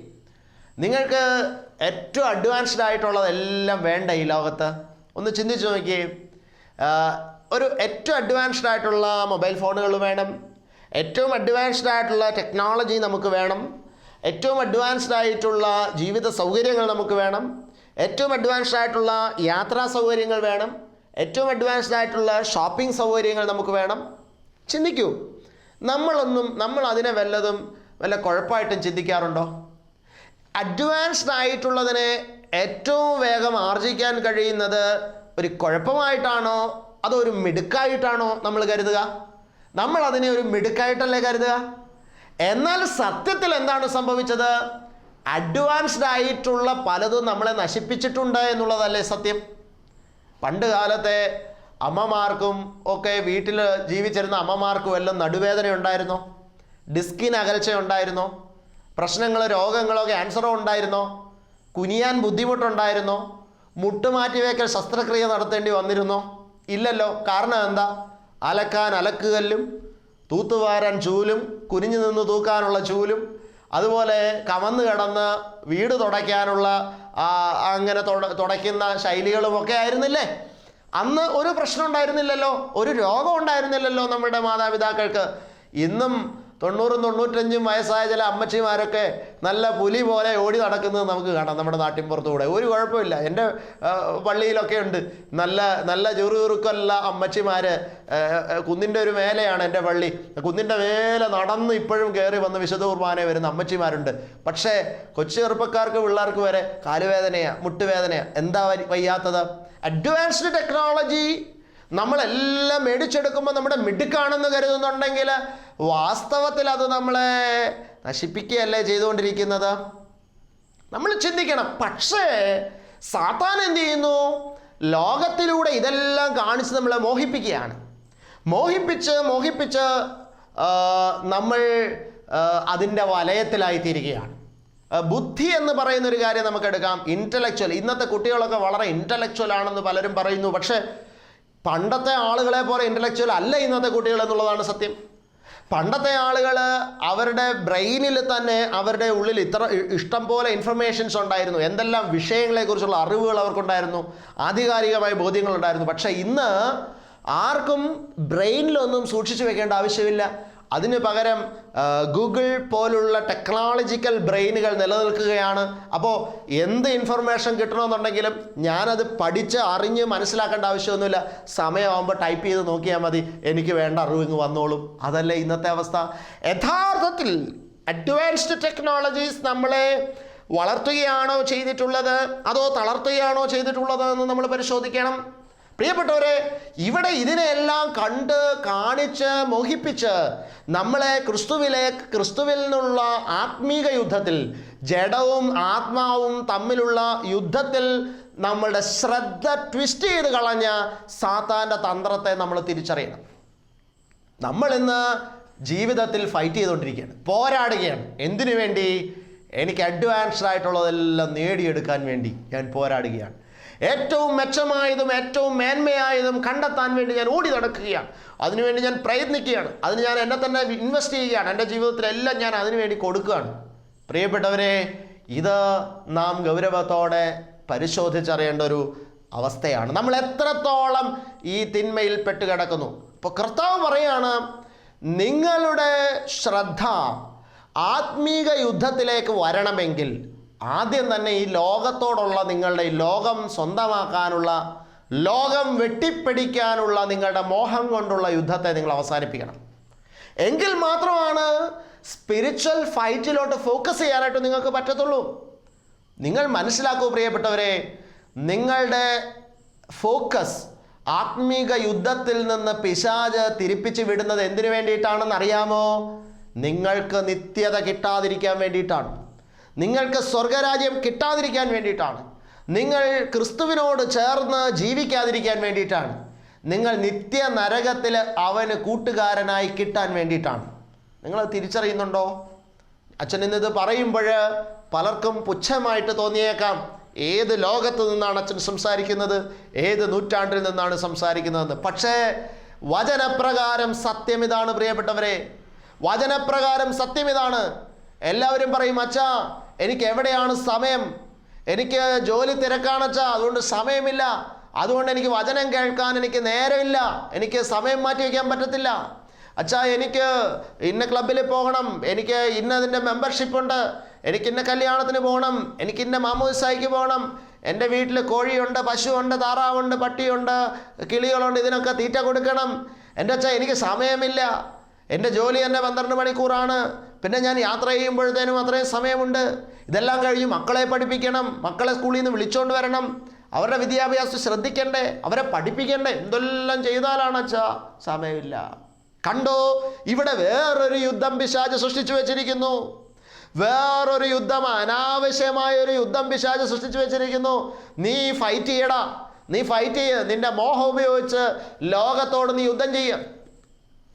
നിങ്ങൾക്ക് ഏറ്റവും അഡ്വാൻസ്ഡ് ആയിട്ടുള്ളതെല്ലാം വേണ്ട ഈ ലോകത്ത്. ഒന്ന് ചിന്തിച്ചു നോക്കിയേ. ഒരു ഏറ്റവും അഡ്വാൻസ്ഡ് ആയിട്ടുള്ള മൊബൈൽ ഫോണുകൾ വേണം. ഏറ്റവും അഡ്വാൻസ്ഡ് ആയിട്ടുള്ള ടെക്നോളജി നമുക്ക് വേണം. ഏറ്റവും അഡ്വാൻസ്ഡ് ആയിട്ടുള്ള ജീവിത സൗകര്യങ്ങൾ നമുക്ക് വേണം. ഏറ്റവും അഡ്വാൻസ്ഡ് ആയിട്ടുള്ള യാത്രാ സൗകര്യങ്ങൾ വേണം. ഏറ്റവും അഡ്വാൻസ്ഡ് ആയിട്ടുള്ള ഷോപ്പിംഗ് സൗകര്യങ്ങൾ നമുക്ക് വേണം. ചിന്തിക്കൂ. നമ്മളൊന്നും നമ്മൾ അതിനെ വല്ലതും വല്ല കുഴപ്പമായിട്ടും ചിന്തിക്കാറുണ്ടോ? അഡ്വാൻസ്ഡ് ആയിട്ടുള്ളതിനെ ഏറ്റവും വേഗം ആർജിക്കാൻ കഴിയുന്നത് ഒരു കുഴപ്പമായിട്ടാണോ അതോ ഒരു മിടുക്കായിട്ടാണോ നമ്മൾ കരുതുക? നമ്മൾ അതിനെ ഒരു മിടുക്കായിട്ടല്ലേ കരുതുക? എന്നാൽ സത്യത്തിൽ എന്താണ് സംഭവിച്ചത്? അഡ്വാൻസ്ഡ് ആയിട്ടുള്ള പലതും നമ്മളെ നശിപ്പിച്ചിട്ടുണ്ട് എന്നുള്ളതല്ലേ സത്യം? പണ്ട് കാലത്തെ അമ്മമാർക്കും ഒക്കെ വീട്ടിൽ ജീവിച്ചിരുന്ന അമ്മമാർക്കും എല്ലാം നടുവേദന ഉണ്ടായിരുന്നോ? ഡിസ്കിന് അകൽച്ച ഉണ്ടായിരുന്നോ? പ്രശ്നങ്ങൾ രോഗങ്ങളോ ക്യാൻസറോ ഉണ്ടായിരുന്നോ? കുനിയാൻ ബുദ്ധിമുട്ടുണ്ടായിരുന്നോ? മുട്ടുമാറ്റിവെക്കൽ ശസ്ത്രക്രിയ നടത്തേണ്ടി വന്നിരുന്നോ? ഇല്ലല്ലോ. കാരണം എന്താ? അലക്കാൻ അലക്കുകല്ലും തൂത്തുവാരാൻ ചൂലും കുനിഞ്ഞു നിന്ന് തൂക്കാനുള്ള ചൂലും അതുപോലെ കമന്ന് കിടന്ന് വീട് തുടയ്ക്കാനുള്ള അങ്ങനെ തുട- തുടയ്ക്കുന്ന ശൈലികളും ഒക്കെ ആയിരുന്നില്ലേ? അന്ന് ഒരു പ്രശ്നം ഉണ്ടായിരുന്നില്ലല്ലോ. ഒരു രോഗം ഉണ്ടായിരുന്നില്ലല്ലോ നമ്മുടെ മാതാപിതാക്കൾക്ക്. ഇന്നും തൊണ്ണൂറും തൊണ്ണൂറ്റഞ്ചും വയസ്സായ ചില അമ്മച്ചിമാരൊക്കെ നല്ല പുലി പോലെ ഓടി നടക്കുന്നത് നമുക്ക് കാണാം നമ്മുടെ നാട്ടിൻപുറത്തുകൂടെ ഒരു കുഴപ്പമില്ല. എന്റെ പള്ളിയിലൊക്കെ ഉണ്ട്. നല്ല നല്ല ചെറുചുറുക്കല്ല അമ്മച്ചിമാർ കുന്നിന്റെ ഒരു മേലെയാണ് എന്റെ പള്ളി. കുന്നിന്റെ മേലെ നടന്ന് ഇപ്പോഴും കയറി വന്ന് വിശുദ്ധ കുർബാന വരുന്ന അമ്മച്ചിമാരുണ്ട്. പക്ഷേ കൊച്ചു ചെറുപ്പക്കാർക്ക് പിള്ളേർക്ക് വരെ കാലുവേദനയാണ് മുട്ടുവേദനയാണ് എന്താ വയ്യാത്തത്? അഡ്വാൻസ്ഡ് ടെക്നോളജി നമ്മളെല്ലാം മേടിച്ചെടുക്കുമ്പോൾ നമ്മുടെ മിടുക്കാണെന്ന് കരുതുന്നുണ്ടെങ്കിൽ വാസ്തവത്തിൽ അത് നമ്മളെ നശിപ്പിക്കുകയല്ലേ ചെയ്തുകൊണ്ടിരിക്കുന്നത്? നമ്മൾ ചിന്തിക്കണം. പക്ഷേ സാത്താൻ എന്ത് ചെയ്യുന്നു? ലോകത്തിലൂടെ ഇതെല്ലാം കാണിച്ച് നമ്മളെ മോഹിപ്പിക്കുകയാണ്. മോഹിപ്പിച്ച് മോഹിപ്പിച്ച് നമ്മൾ അതിന്റെ വലയത്തിലായിത്തീരുകയാണ്. തീരുകയാണ് ബുദ്ധി എന്ന് പറയുന്ന ഒരു കാര്യം നമുക്ക് എടുക്കാം ഇന്റലക്ച്വൽ ഇന്നത്തെ കുട്ടികളൊക്കെ വളരെ ഇന്റലക്ച്വൽ ആണെന്ന് പലരും പറയുന്നു. പക്ഷേ പണ്ടത്തെ ആളുകളെ പോലെ ഇന്റലക്ച്വൽ അല്ല ഇന്നത്തെ കുട്ടികൾ എന്നുള്ളതാണ് സത്യം. പണ്ടത്തെ ആളുകൾ അവരുടെ ബ്രെയിനിൽ തന്നെ അവരുടെ ഉള്ളിൽ ഇത്ര ഇഷ്ടം പോലെ ഇൻഫർമേഷൻസ് ഉണ്ടായിരുന്നു. എന്തെല്ലാം വിഷയങ്ങളെക്കുറിച്ചുള്ള അറിവുകൾ അവർക്കുണ്ടായിരുന്നു. ആധികാരികമായ ബോധ്യങ്ങളുണ്ടായിരുന്നു. പക്ഷേ ഇന്ന് ആർക്കും ബ്രെയിനിലൊന്നും സൂക്ഷിച്ചു വെക്കേണ്ട ആവശ്യമില്ല. അതിന് പകരം ഗൂഗിൾ പോലുള്ള ടെക്നോളജിക്കൽ ബ്രെയിനുകൾ നിലനിൽക്കുകയാണ്. അപ്പോൾ എന്ത് ഇൻഫർമേഷൻ കിട്ടണമെന്നുണ്ടെങ്കിലും ഞാനത് പഠിച്ച് അറിഞ്ഞ് മനസ്സിലാക്കേണ്ട ആവശ്യമൊന്നുമില്ല. സമയമാകുമ്പോൾ ടൈപ്പ് ചെയ്ത് നോക്കിയാൽ മതി. എനിക്ക് വേണ്ട അറിവ് വന്നോളും. അതല്ലേ ഇന്നത്തെ അവസ്ഥ. യഥാർത്ഥത്തിൽ അഡ്വാൻസ്ഡ് ടെക്നോളജീസ് നമ്മളെ വളർത്തുകയാണോ ചെയ്തിട്ടുള്ളത്? അതോ തളർത്തുകയാണോ ചെയ്തിട്ടുള്ളത് എന്ന് നമ്മൾ പരിശോധിക്കണം. പ്രിയപ്പെട്ടവരെ ഇവിടെ ഇതിനെല്ലാം കണ്ട് കാണിച്ച് മോഹിപ്പിച്ച് നമ്മളെ ക്രിസ്തുവിലെ ക്രിസ്തുവിൽ നിന്നുള്ള ആത്മീക യുദ്ധത്തിൽ ജഡവും ആത്മാവും തമ്മിലുള്ള യുദ്ധത്തിൽ നമ്മളുടെ ശ്രദ്ധ ട്വിസ്റ്റ് ചെയ്ത് കളഞ്ഞ സാത്താന്റെ തന്ത്രത്തെ നമ്മൾ തിരിച്ചറിയണം. നമ്മൾ ഇന്ന് ജീവിതത്തിൽ ഫൈറ്റ് ചെയ്തുകൊണ്ടിരിക്കുകയാണ്. പോരാടുകയാണ്. എന്തിനു വേണ്ടി? എനിക്ക് അഡ്വാൻസ്ഡ് ആയിട്ടുള്ളതെല്ലാം നേടിയെടുക്കാൻ വേണ്ടി ഞാൻ പോരാടുകയാണ്. ഏറ്റവും മെച്ചമായതും ഏറ്റവും മേന്മയായതും കണ്ടെത്താൻ വേണ്ടി ഞാൻ ഓടി നടക്കുകയാണ്. അതിനുവേണ്ടി ഞാൻ പ്രയത്നിക്കുകയാണ്. അതിന് ഞാൻ എന്നെ തന്നെ ഇൻവെസ്റ്റ് ചെയ്യുകയാണ്. എന്റെ ജീവിതത്തിലെല്ലാം ഞാൻ അതിനു വേണ്ടി കൊടുക്കുകയാണ്. പ്രിയപ്പെട്ടവരെ ഇത് നാം ഗൗരവത്തോടെ പരിശോധിച്ചറിയേണ്ട ഒരു അവസ്ഥയാണ്. നമ്മൾ എത്രത്തോളം ഈ തിന്മയിൽ പെട്ട് കിടക്കുന്നു? ഇപ്പോൾ കർത്താവ് പറയാണ് നിങ്ങളുടെ ശ്രദ്ധ ആത്മീക യുദ്ധത്തിലേക്ക് വരണമെങ്കിൽ ആദ്യം തന്നെ ഈ ലോകത്തോടുള്ള നിങ്ങളുടെ ലോകം സ്വന്തമാക്കാനുള്ള ലോകം വെട്ടിപ്പിടിക്കാനുള്ള നിങ്ങളുടെ മോഹം കൊണ്ടുള്ള യുദ്ധത്തെ നിങ്ങൾ അവസാനിപ്പിക്കണം. എങ്കിൽ മാത്രമാണ് സ്പിരിച്വൽ ഫൈറ്റിലോട്ട് ഫോക്കസ് ചെയ്യാനായിട്ട് നിങ്ങൾക്ക് പറ്റത്തുള്ളൂ. നിങ്ങൾ മനസ്സിലാക്കൂ പ്രിയപ്പെട്ടവരെ നിങ്ങളുടെ ഫോക്കസ് ആത്മീക യുദ്ധത്തിൽ നിന്ന് പിശാജ് തിരിപ്പിച്ച് വിടുന്നത് എന്തിനു വേണ്ടിയിട്ടാണെന്ന് അറിയാമോ നിങ്ങൾക്ക് നിത്യത കിട്ടാതിരിക്കാൻ വേണ്ടിയിട്ടാണ്. നിങ്ങൾക്ക് സ്വർഗരാജ്യം കിട്ടാതിരിക്കാൻ വേണ്ടിയിട്ടാണ്. നിങ്ങൾ ക്രിസ്തുവിനോട് ചേർന്ന് ജീവിക്കാതിരിക്കാൻ വേണ്ടിയിട്ടാണ്. നിങ്ങൾ നിത്യ നരകത്തിൽ അവന് കൂട്ടുകാരനായി കിട്ടാൻ വേണ്ടിയിട്ടാണ്. നിങ്ങൾ തിരിച്ചറിയുന്നുണ്ടോ? അച്ഛൻ ഇന്നിത് പറയുമ്പോൾ പലർക്കും പുച്ഛമായിട്ട് തോന്നിയേക്കാം. ഏത് ലോകത്ത് നിന്നാണ് അച്ഛൻ സംസാരിക്കുന്നത്? ഏത് നൂറ്റാണ്ടിൽ നിന്നാണ് സംസാരിക്കുന്നതെന്ന്. പക്ഷേ വചനപ്രകാരം സത്യം ഇതാണ് പ്രിയപ്പെട്ടവരെ. വചനപ്രകാരം സത്യം ഇതാണ്. എല്ലാവരും പറയും അച്ഛാ എനിക്ക് എവിടെയാണ് സമയം? എനിക്ക് ജോലി തിരക്കാണച്ച അതുകൊണ്ട് സമയമില്ല. അതുകൊണ്ട് എനിക്ക് വചനം കേൾക്കാൻ എനിക്ക് നേരമില്ല. എനിക്ക് സമയം മാറ്റി വയ്ക്കാൻ പറ്റത്തില്ല. അച്ഛാ എനിക്ക് ഇന്ന ക്ലബിൽ പോകണം. എനിക്ക് ഇന്നതിന്റെ മെമ്പർഷിപ്പ് ഉണ്ട്. എനിക്ക് ഇന്ന കല്യാണത്തിന് പോകണം. എനിക്ക് ഇന്ന മാമോദിസായിക്ക് പോകണം. എന്റെ വീട്ടിൽ കോഴിയുണ്ട് പശുവുണ്ട് താറാവുണ്ട് പട്ടിയുണ്ട് കിളികളുണ്ട്. ഇതിനൊക്കെ തീറ്റ കൊടുക്കണം. എന്റെ അച്ഛാ എനിക്ക് സമയമില്ല. എന്റെ ജോലി തന്നെ പന്ത്രണ്ട് മണിക്കൂറാണ്. പിന്നെ ഞാൻ യാത്ര ചെയ്യുമ്പോഴത്തേനും അത്രയും സമയമുണ്ട്. ഇതെല്ലാം കഴിഞ്ഞ് മക്കളെ പഠിപ്പിക്കണം. മക്കളെ സ്കൂളിൽ നിന്ന് വിളിച്ചുകൊണ്ട് വരണം. അവരുടെ വിദ്യാഭ്യാസം ശ്രദ്ധിക്കണ്ടേ? അവരെ പഠിപ്പിക്കണ്ടേ? എന്തെല്ലാം ചെയ്താലാണ് അച്ഛാ? സമയമില്ല. കണ്ടോ? ഇവിടെ വേറൊരു യുദ്ധം പിശാജ് സൃഷ്ടിച്ചു വെച്ചിരിക്കുന്നു. വേറൊരു യുദ്ധം അനാവശ്യമായ ഒരു യുദ്ധം പിശാജ് സൃഷ്ടിച്ചു വെച്ചിരിക്കുന്നു. നീ ഫൈറ്റ് ചെയ്യടാ. നീ ഫൈറ്റ് ചെയ്യ. നിന്റെ മോഹം ഉപയോഗിച്ച് ലോകത്തോട് നീ യുദ്ധം ചെയ്യ.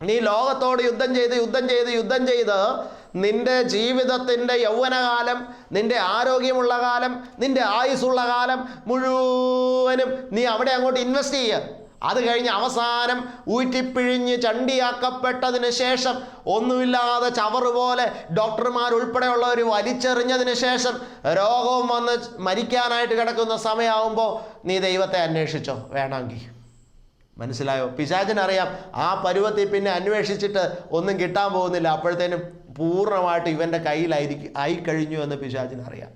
നീ ലോകത്തോട് യുദ്ധം ചെയ്ത് യുദ്ധം ചെയ്ത് യുദ്ധം ചെയ്ത് നിന്റെ ജീവിതത്തിന്റെ യൗവനകാലം നിന്റെ ആരോഗ്യമുള്ള കാലം നിന്റെ ആയുസ്സുള്ള കാലം മുഴുവനും നീ അവിടെ അങ്ങോട്ട് ഇൻവെസ്റ്റ് ചെയ്യുക അത് കഴിഞ്ഞ് അവസാനം ഊറ്റിപ്പിഴിഞ്ഞ് ചണ്ടിയാക്കപ്പെട്ടതിന് ശേഷം ഒന്നുമില്ലാതെ ചവറ് പോലെ ഡോക്ടർമാർ ഉൾപ്പെടെയുള്ളവർ വലിച്ചെറിഞ്ഞതിന് ശേഷം രോഗവും വന്ന് മരിക്കാനായിട്ട് കിടക്കുന്ന സമയമാകുമ്പോൾ നീ ദൈവത്തെ അന്വേഷിച്ചോ വേണമെങ്കിൽ. മനസ്സിലായോ? പിശാചിനറിയാം ആ പരുവത്തിൽ പിന്നെ അന്വേഷിച്ചിട്ട് ഒന്നും കിട്ടാൻ പോകുന്നില്ല. അപ്പോഴത്തേനും പൂർണമായിട്ട് ഇവന്റെ കയ്യിലായിരിക്കും ആയിക്കഴിഞ്ഞു എന്ന് പിശാചിനറിയാം.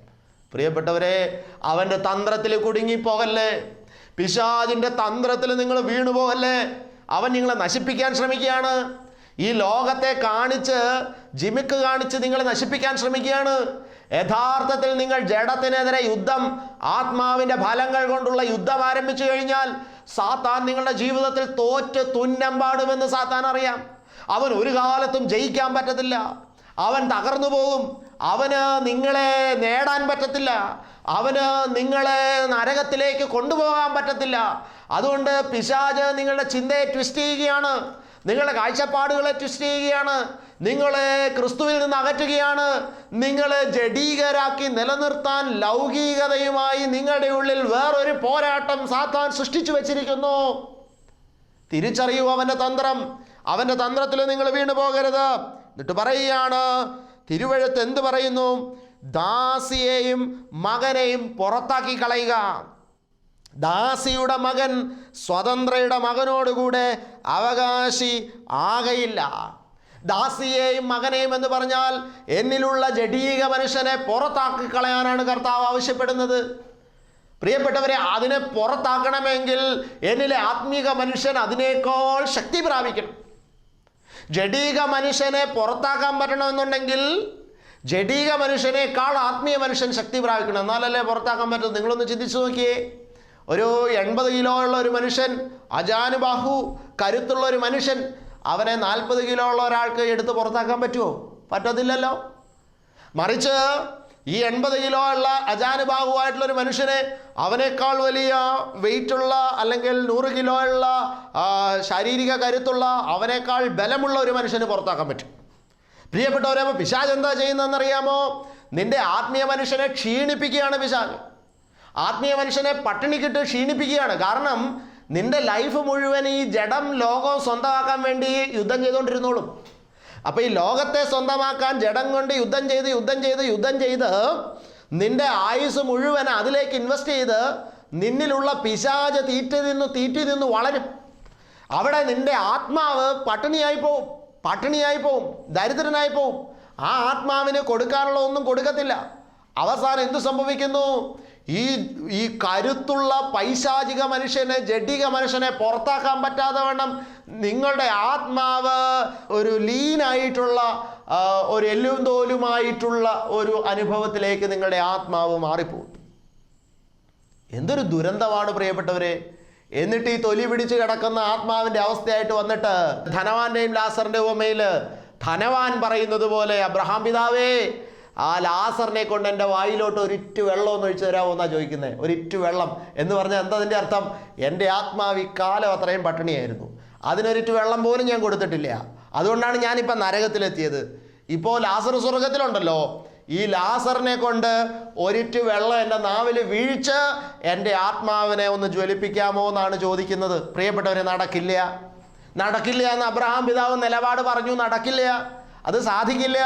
പ്രിയപ്പെട്ടവരെ അവന്റെ തന്ത്രത്തിൽ കുടുങ്ങിപ്പോകല്ലേ? പിശാചിന്റെ തന്ത്രത്തിൽ നിങ്ങൾ വീണു പോകല്ലേ അവൻ നിങ്ങളെ നശിപ്പിക്കാൻ ശ്രമിക്കുകയാണ്. ഈ ലോകത്തെ കാണിച്ച് ജിമിക്ക് കാണിച്ച് നിങ്ങളെ നശിപ്പിക്കാൻ ശ്രമിക്കുകയാണ്. യഥാർത്ഥത്തിൽ നിങ്ങൾ ജഡത്തിനെതിരെ യുദ്ധം ആത്മാവിന്റെ ഫലങ്ങൾ കൊണ്ടുള്ള യുദ്ധം ആരംഭിച്ചു കഴിഞ്ഞാൽ സാത്താൻ നിങ്ങളുടെ ജീവിതത്തിൽ തോറ്റ് തുന്നം പാടുമെന്ന് സാത്താൻ അറിയാം. അവൻ ഒരു കാലത്തും ജയിക്കാൻ പറ്റത്തില്ല. അവൻ തകർന്നു പോകും. അവന് നിങ്ങളെ നേടാൻ പറ്റത്തില്ല. അവന് നിങ്ങളെ നരകത്തിലേക്ക് കൊണ്ടുപോകാൻ പറ്റത്തില്ല. അതുകൊണ്ട് പിശാജ് നിങ്ങളുടെ ചിന്തയെ ട്വിസ്റ്റ് ചെയ്യുകയാണ്. നിങ്ങളുടെ കാഴ്ചപ്പാടുകളെ ട്വിസ്റ്റ് ചെയ്യുകയാണ്. നിങ്ങളെ ക്രിസ്തുവിൽ നിന്ന് അകറ്റുകയാണ്. നിങ്ങളെ ജഡീകരാക്കി നിലനിർത്താൻ ലൗകികതയുമായി നിങ്ങളുടെ ഉള്ളിൽ വേറൊരു പോരാട്ടം സാത്താൻ സൃഷ്ടിച്ചു വച്ചിരിക്കുന്നു. തിരിച്ചറിയൂ അവന്റെ തന്ത്രം. അവന്റെ തന്ത്രത്തിൽ നിങ്ങൾ വീണു പോകരുത്. എന്നിട്ട് പറയുകയാണ് തിരുവഴുത്ത് എന്ത് പറയുന്നു? ദാസിയെയും മകനെയും പുറത്താക്കി കളയുക. ദാസിയുടെ മകൻ സ്വതന്ത്രയുടെ മകനോടുകൂടെ അവകാശി ആകയില്ല. ദാസിയെയും മകനെയും എന്ന് പറഞ്ഞാൽ എന്നിലുള്ള ജഡീക മനുഷ്യനെ പുറത്താക്കി കളയാനാണ് കർത്താവ് ആവശ്യപ്പെടുന്നത്. പ്രിയപ്പെട്ടവരെ അതിനെ പുറത്താക്കണമെങ്കിൽ എന്നിലെ ആത്മീക മനുഷ്യൻ അതിനേക്കാൾ ശക്തി പ്രാപിക്കണം. ജഡീക മനുഷ്യനെ പുറത്താക്കാൻ പറ്റണമെന്നുണ്ടെങ്കിൽ ജഡീക മനുഷ്യനേക്കാൾ ആത്മീയ മനുഷ്യൻ ശക്തി പ്രാപിക്കണം. എന്നാലല്ലേ പുറത്താക്കാൻ പറ്റും? നിങ്ങളൊന്ന് ചിന്തിച്ചു നോക്കിയേ. ഒരു എൺപത് കിലോ ഉള്ള ഒരു മനുഷ്യൻ അജാനുബാഹു കരുത്തുള്ള ഒരു മനുഷ്യൻ അവനെ നാൽപ്പത് കിലോ ഉള്ള ഒരാൾക്ക് എടുത്ത് പുറത്താക്കാൻ പറ്റുമോ പറ്റത്തില്ലല്ലോ. മറിച്ച് ഈ എൺപത് കിലോ ഉള്ള അജാനുബാഹുവായിട്ടുള്ള ഒരു മനുഷ്യനെ അവനേക്കാൾ വലിയ വെയിറ്റുള്ള അല്ലെങ്കിൽ നൂറ് കിലോ ഉള്ള ശാരീരിക കരുത്തുള്ള അവനേക്കാൾ ബലമുള്ള ഒരു മനുഷ്യന് പുറത്താക്കാൻ പറ്റും. പ്രിയപ്പെട്ടവരെ പിശാജ് എന്താ ചെയ്യുന്നതെന്നറിയാമോ? നിന്റെ ആത്മീയ മനുഷ്യനെ ക്ഷീണിപ്പിക്കുകയാണ് പിശാജ്. ആത്മീയ മനുഷ്യനെ പട്ടിണിക്കിട്ട് ക്ഷീണിപ്പിക്കുകയാണ്. കാരണം നിന്റെ ലൈഫ് മുഴുവൻ ഈ ജഡം ലോകം സ്വന്തമാക്കാൻ വേണ്ടി യുദ്ധം ചെയ്തുകൊണ്ടിരുന്നോളും. അപ്പോൾ ഈ ലോകത്തെ സ്വന്തമാക്കാൻ ജഡം കൊണ്ട് യുദ്ധം ചെയ്ത് യുദ്ധം ചെയ്ത് യുദ്ധം ചെയ്ത് നിന്റെ ആയുസ് മുഴുവൻ അതിലേക്ക് ഇൻവെസ്റ്റ് ചെയ്ത് നിന്നിലുള്ള പിശാജ് തീറ്റി നിന്ന് തീറ്റി നിന്ന് വളരും. അവിടെ നിന്റെ ആത്മാവ് പട്ടിണിയായി പോവും പട്ടിണിയായി പോവും ദരിദ്രനായി പോവും. ആ ആത്മാവിന് കൊടുക്കാനുള്ള ഒന്നും കൊടുക്കത്തില്ല. അവസാനം എന്തു സംഭവിക്കുന്നു? ഈ ഈ കരുത്തുള്ള പൈശാചിക മനുഷ്യനെ ജഡിക മനുഷ്യനെ പുറത്താക്കാൻ പറ്റാതെ വേണം നിങ്ങളുടെ ആത്മാവ് ഒരു ലീനായിട്ടുള്ള ഒരു എല്ലും തോലുമായിട്ടുള്ള ഒരു അനുഭവത്തിലേക്ക് നിങ്ങളുടെ ആത്മാവ് മാറിപ്പോകും എന്തൊരു ദുരന്തമാണ് പ്രിയപ്പെട്ടവരെ. എന്നിട്ട് ഈ തൊലി പിടിച്ച് കിടക്കുന്ന ആത്മാവിന്റെ അവസ്ഥയായിട്ട് വന്നിട്ട് ധനവാന്റെയും ലാസറിന്റെ ഉപമയിൽ ധനവാൻ പറയുന്നത് പോലെ അബ്രഹാം പിതാവേ ആ ലാസറിനെ കൊണ്ട് എന്റെ വായിലോട്ട് ഒരിറ്റ് വെള്ളം ഒന്ന് ഒഴിച്ചു തരാമോ എന്നാണ് ചോദിക്കുന്നത് ഒരിറ്റ് വെള്ളം. എന്ന് പറഞ്ഞാൽ എന്താ അതിന്റെ അർത്ഥം? എന്റെ ആത്മാവ് ഈ കാലം അത്രയും പട്ടിണിയായിരുന്നു. അതിനൊരിറ്റ് വെള്ളം പോലും ഞാൻ കൊടുത്തിട്ടില്ല. അതുകൊണ്ടാണ് ഞാനിപ്പോൾ നരകത്തിലെത്തിയത്. ഇപ്പോൾ ലാസർ സ്വർഗത്തിലുണ്ടല്ലോ. ഈ ലാസറിനെ കൊണ്ട് ഒരിറ്റ് വെള്ളം എന്റെ നാവിൽ വീഴ്ച എന്റെ ആത്മാവിനെ ഒന്ന് ജ്വലിപ്പിക്കാമോ എന്നാണ് ചോദിക്കുന്നത്. പ്രിയപ്പെട്ടവരെ നടക്കില്ല. നടക്കില്ല എന്ന് അബ്രഹാം പിതാവ് നിലപാട് പറഞ്ഞു. നടക്കില്ല. അത് സാധിക്കില്ല.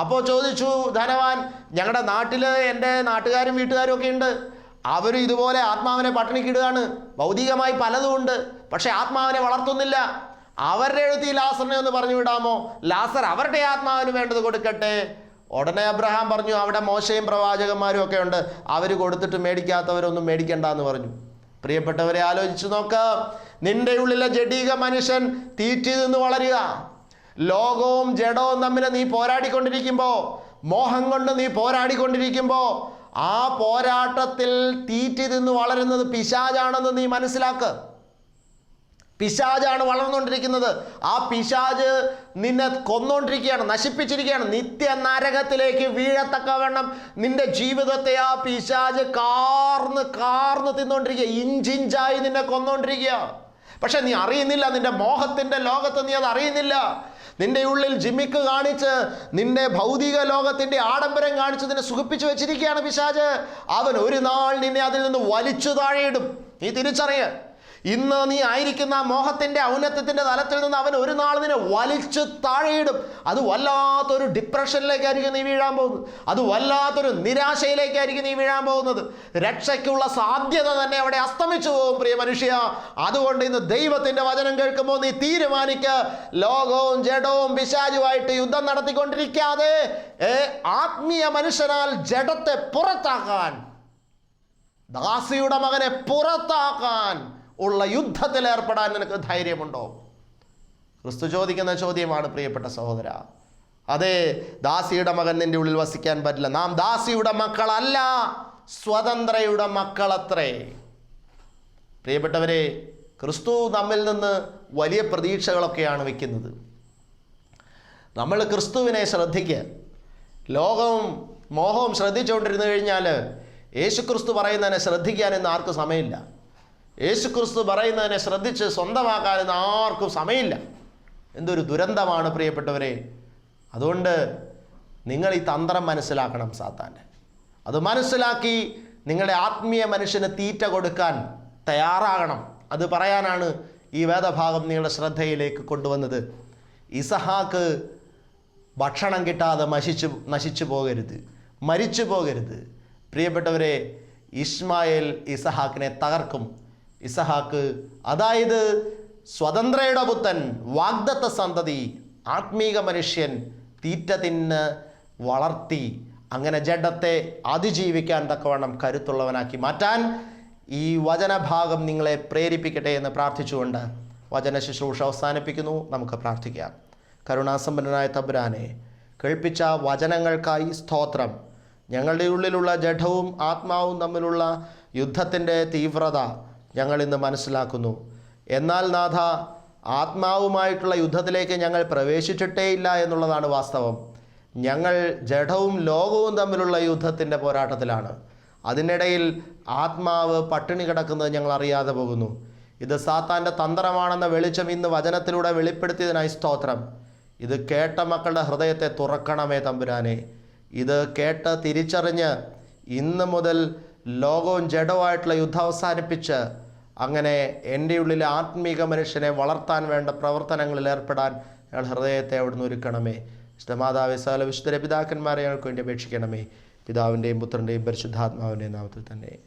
അപ്പോൾ ചോദിച്ചു ധനവാൻ ഞങ്ങളുടെ നാട്ടിൽ എന്റെ നാട്ടുകാരും വീട്ടുകാരും ഒക്കെ ഉണ്ട് അവർ ഇതുപോലെ ആത്മാവിനെ പട്ടിണിക്കിടുകയാണ് ഭൗതികമായി പലതും ഉണ്ട് പക്ഷെ ആത്മാവിനെ വളർത്തുന്നില്ല. അവരുടെ എഴുത്തി ലാസറിനെ ഒന്ന് പറഞ്ഞു വിടാമോ? ലാസർ അവരുടെ ആത്മാവിന് വേണ്ടത് കൊടുക്കട്ടെ. ഉടനെ അബ്രഹാം പറഞ്ഞു അവിടെ മോശയും പ്രവാചകന്മാരും ഒക്കെ ഉണ്ട്. അവർ കൊടുത്തിട്ട് മേടിക്കാത്തവരൊന്നും മേടിക്കണ്ട എന്ന് പറഞ്ഞു. പ്രിയപ്പെട്ടവരെ ആലോചിച്ച് നോക്ക. നിന്റെ ഉള്ളിലെ ജഡീക മനുഷ്യൻ തീറ്റി നിന്ന് വളരുക. ലോകവും ജഡവും തമ്മിൽ നീ പോരാടിക്കൊണ്ടിരിക്കുമ്പോൾ മോഹം കൊണ്ട് നീ പോരാടിക്കൊണ്ടിരിക്കുമ്പോൾ ആ പോരാട്ടത്തിൽ തീറ്റി നിന്ന് വളരുന്നത് പിശാജാണെന്ന് നീ മനസ്സിലാക്ക്. പിശാജാണ് വളർന്നുകൊണ്ടിരിക്കുന്നത്. ആ പിശാജ് നിന്നെ കൊന്നുകൊണ്ടിരിക്കുകയാണ് നശിപ്പിച്ചിരിക്കുകയാണ്. നിത്യ നരകത്തിലേക്ക് വീഴത്തക്കവണ്ണം നിന്റെ ജീവിതത്തെ ആ പിശാജ് കാർന്ന് കാർന്ന് തിന്നുകൊണ്ടിരിക്കുക ഇഞ്ചിഞ്ചായി നിന്നെ കൊന്നുകൊണ്ടിരിക്കുക പക്ഷെ നീ അറിയുന്നില്ല നിന്റെ മോഹത്തിന്റെ ലോകത്ത് നീ അത് അറിയുന്നില്ല. നിന്റെ ഉള്ളിൽ ജിമ്മിക്ക് കാണിച്ച് നിന്റെ ഭൗതിക ലോകത്തിന്റെ ആഡംബരം കാണിച്ച് നിന്നെ സുഖിപ്പിച്ചു വെച്ചിരിക്കുകയാണ് പിശാജ്. അവൻ ഒരു നാൾ നിന്നെ അതിൽ നിന്ന് വലിച്ചു താഴെയിടും. നീ തിരിച്ചറിയ. ഇന്ന് നീ ആയിരിക്കുന്ന മോഹത്തിന്റെ ഔന്നത്യത്തിന്റെ തലത്തിൽ നിന്ന് അവൻ ഒരു നാൾ നിന്നെ വലിച്ച് താഴെയിടും. അത് വല്ലാത്തൊരു ഡിപ്രഷനിലേക്കായിരിക്കും നീ വീഴാൻ പോകുന്നത്. അത് വല്ലാത്തൊരു നിരാശയിലേക്കായിരിക്കും നീ വീഴാൻ പോകുന്നത്. രക്ഷയ്ക്കുള്ള സാധ്യത തന്നെ അവിടെ അസ്തമിച്ചു പോകും പ്രിയ മനുഷ്യ. അതുകൊണ്ട് ഇന്ന് ദൈവത്തിന്റെ വചനം കേൾക്കുമ്പോൾ നീ തീരുമാനിക്ക. ലോകവും ജഡവും പിശാചുമായിട്ട് യുദ്ധം നടത്തിക്കൊണ്ടിരിക്കാതെ ആത്മീയ മനുഷ്യനാൽ ജഡത്തെ പുറത്താക്കാൻ ദാസിയുടെ മകനെ പുറത്താക്കാൻ ഉള്ള യുദ്ധത്തിൽ ഏർപ്പെടാൻ നിനക്ക് ധൈര്യമുണ്ടോ? ക്രിസ്തു ചോദിക്കുന്ന ചോദ്യമാണ് പ്രിയപ്പെട്ട സഹോദര. അതെ ദാസിയുടെ മകൻ നിന്റെ ഉള്ളിൽ വസിക്കാൻ പറ്റില്ല. നാം ദാസിയുടെ മക്കളല്ല സ്വതന്ത്രയുടെ മക്കളത്രേ. പ്രിയപ്പെട്ടവരെ ക്രിസ്തു നമ്മിൽ നിന്ന് വലിയ പ്രതീക്ഷകളൊക്കെയാണ് വയ്ക്കുന്നത് നമ്മൾ ക്രിസ്തുവിനെ ശ്രദ്ധിക്കുക. ലോകവും മോഹവും ശ്രദ്ധിച്ചുകൊണ്ടിരുന്നു കഴിഞ്ഞാൽ യേശുക്രിസ്തു പറയുന്നതിനെ ശ്രദ്ധിക്കാൻ ഇന്ന് ആർക്കും സമയമില്ല. യേശുക്രിസ്തു പറയുന്നതിനെ ശ്രദ്ധിച്ച് സ്വന്തമാക്കാൻ ഇന്ന് ആർക്കും സമയമില്ല. എന്തൊരു ദുരന്തമാണ് പ്രിയപ്പെട്ടവരെ. അതുകൊണ്ട് നിങ്ങൾ ഈ തന്ത്രം മനസ്സിലാക്കണം സാത്താന്റെ അത് മനസ്സിലാക്കി നിങ്ങളുടെ ആത്മീയ മനുഷ്യന് തീറ്റ കൊടുക്കാൻ തയ്യാറാകണം. അത് പറയാനാണ് ഈ വേദഭാഗം നിങ്ങളുടെ ശ്രദ്ധയിലേക്ക് കൊണ്ടുവന്നത്. ഇസഹാക്ക് ഭക്ഷണം കിട്ടാതെ നശിച്ചു നശിച്ചു പോകരുത്. മരിച്ചു പോകരുത്. പ്രിയപ്പെട്ടവരെ ഇസ്മായേൽ ഇസഹാക്കിനെ തകർക്കും. ഇസഹാക്ക്. അതായത് സ്വതന്ത്രയുടെ പുത്തൻ വാഗ്ദത്ത സന്തതി ആത്മീക മനുഷ്യൻ തീറ്റ തിന്ന് വളർത്തി. അങ്ങനെ ജഡത്തെ അതിജീവിക്കാൻ തക്കവണ്ണം കരുത്തുള്ളവനാക്കി മാറ്റാൻ ഈ വചനഭാഗം നിങ്ങളെ പ്രേരിപ്പിക്കട്ടെ എന്ന് പ്രാർത്ഥിച്ചുകൊണ്ട് വചന ശുശ്രൂഷ അവസാനിപ്പിക്കുന്നു. നമുക്ക് പ്രാർത്ഥിക്കാം. കരുണാസമ്പന്നനായ തബ്രാനെ കേൾപ്പിച്ച വചനങ്ങൾക്കായി സ്തോത്രം. ഞങ്ങളുടെ ഉള്ളിലുള്ള ജഡവും ആത്മാവും തമ്മിലുള്ള യുദ്ധത്തിന്റെ തീവ്രത ഞങ്ങൾ ഇന്ന് മനസ്സിലാക്കുന്നു. എന്നാൽ നാഥ ആത്മാവുമായിട്ടുള്ള യുദ്ധത്തിലേക്ക് ഞങ്ങൾ പ്രവേശിച്ചിട്ടേയില്ല എന്നുള്ളതാണ് വാസ്തവം. ഞങ്ങൾ ജഡവും ലോകവും തമ്മിലുള്ള യുദ്ധത്തിന്റെ പോരാട്ടത്തിലാണ്. അതിനിടയിൽ ആത്മാവ് പട്ടിണി കിടക്കുന്നത് ഞങ്ങൾ അറിയാതെ പോകുന്നു. ഇത് സാത്താന്റെ തന്ത്രമാണെന്ന വെളിച്ചം ഇന്ന് വചനത്തിലൂടെ വെളിപ്പെടുത്തിയതിനായി സ്തോത്രം. ഇത് കേട്ട മക്കളുടെ ഹൃദയത്തെ തുറക്കണമേ തമ്പുരാനെ. ഇത് കേട്ട് തിരിച്ചറിഞ്ഞ് ഇന്ന് മുതൽ ലോകവും ജഡവുമായിട്ടുള്ള യുദ്ധം അവസാനിപ്പിച്ച് അങ്ങനെ എന്റെ ഉള്ളിലെ ആത്മീക മനുഷ്യനെ വളർത്താൻ വേണ്ട പ്രവർത്തനങ്ങളിൽ ഏർപ്പെടാൻ ഞങ്ങൾ ഹൃദയത്തെ അവിടുന്ന് ഒരുക്കണമേ. ഇഷ്ടമാതാവെ സകല വിശുദ്ധ പിതാക്കന്മാരെ ഞങ്ങൾക്ക് വേണ്ടി അപേക്ഷിക്കണമേ. പിതാവിന്റെയും പുത്രന്റെയും പരിശുദ്ധാത്മാവിന്റെയും നാമത്തിൽ തന്നെ.